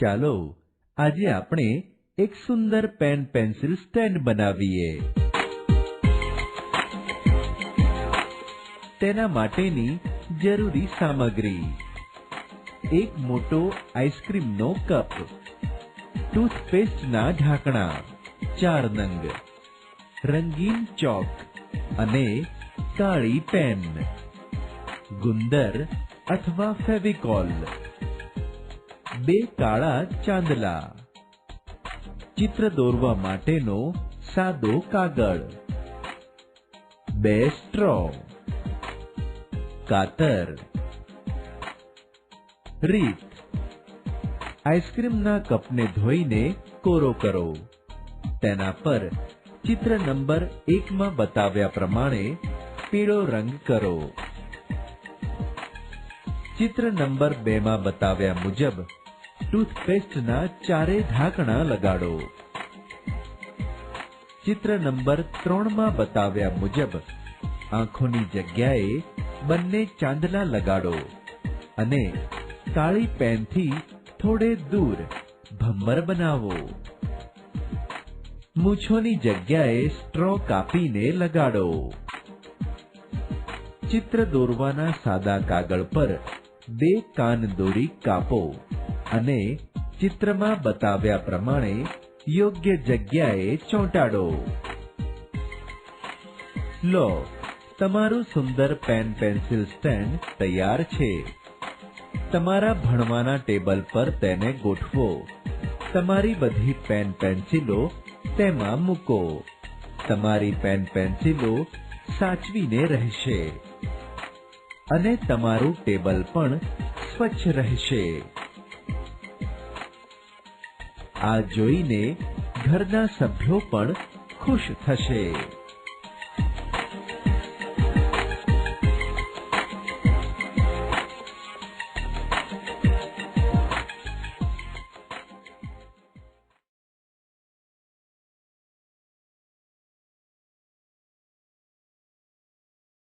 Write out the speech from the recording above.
ચાલો આજે આપણે એક સુંદર પેન પેન્સિલ સ્ટેન્ડ બનાવીએ. તેના માટેની જરૂરી સામગ્રી. એક મોટો આઈસ્ક્રીમનો કપ. ટૂથપેસ્ટના ઢાંકણા. ચાર નંગ. રંગીન ચોક અને કાળી પેન. ગુંદર અથવા ફેવિકોલ. બે કાળા ચાંદલા. ચિત્ર દોરવા માટેનો સાદો કાગળ. બે સ્ટ્રો. કાતર. રીત. આઈસ્ક્રીમના કપને ધોઈને કોરો કરો. તેના પર ચિત્ર નંબર એકમાં બતાવ્યા પ્રમાણે પીળો રંગ કરો. ચિત્ર નંબર બેમાં બતાવ્યા મુજબ ટૂથપેસ્ટના ચારે ઢાંકણા લગાડો. ચિત્ર નંબર ત્રણમાં બતાવ્યા મુજબ, આંખોની જગ્યાએ બંને ચાંદલા લગાડો અને કાળી પેનથી થોડે દૂર ભમ્મર બનાવો. મૂછોની જગ્યાએ સ્ટ્રો કાપીને લગાડો. ચિત્ર દોરવાના સાદા કાગળ પર બે કાન દોરી કાપો. અને ચિત્રમાં બતાવ્યા પ્રમાણે યોગ્ય જગ્યાએ ચોંટાડો. લો, તમારું સુંદર પેન પેન્સિલ સ્ટેન્ડ તૈયાર છે. તમારા ભણવાના ટેબલ પર તેને ગોઠવો. તમારી બધી પેન પેન્સિલો તેમાં મૂકો. તમારી પેન પેન્સિલો સાચવીને રહેશે. અને તમારું ટેબલ પણ સ્વચ્છ રહેશે. આ જોઈને ઘરના સભ્યો પણ ખુશ થશે.